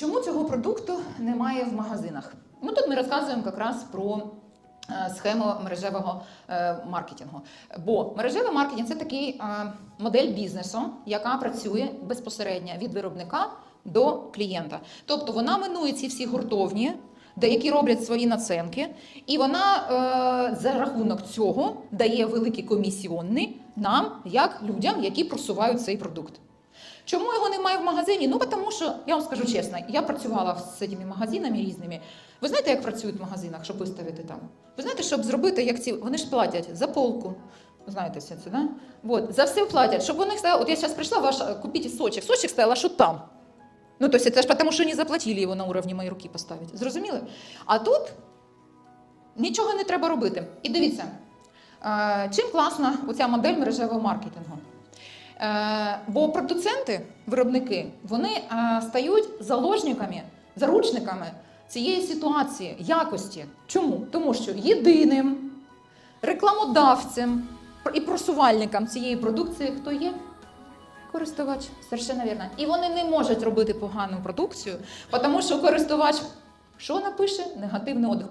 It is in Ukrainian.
Чому цього продукту немає в магазинах? Ну тут ми розказуємо якраз про е, схему мережевого е, маркетингу. Бо мережевий маркетинг це такий е, модель бізнесу, яка працює безпосередньо від виробника до клієнта. Тобто вона минує ці всі гуртовні, де які роблять свої наценки, і вона е, за рахунок цього дає великі комісіонні нам, як людям, які просувають цей продукт. Чому його немає в магазині? Ну тому що я вам скажу чесно, я працювала з цими магазинами різними. Ви знаєте, як працюють в магазинах, щоб виставити там? Ви знаєте, щоб зробити як ці, вони ж платять за полку. Знаєте все це, да? Вот, за все платять, щоб вони стояли. От я зараз прийшла, ваш, купіть сочек. Сочек стояла, що там. Ну, то есть, ж тому, що не заплатили його на уровні моєї руки поставити. Зрозуміли? А тут нічого не треба робити. І дивіться, е, чим класна оця модель мережевого маркетингу. Е, Бо продуценти, виробники, вони е, стають заложниками, заручниками цієї ситуації, якості. Чому? Тому що єдиним рекламодавцем і просувальником цієї продукції хто є? Користувач, совершенно вірно. І вони не можуть робити погану продукцію, тому що користувач що напише? Негативний отдих.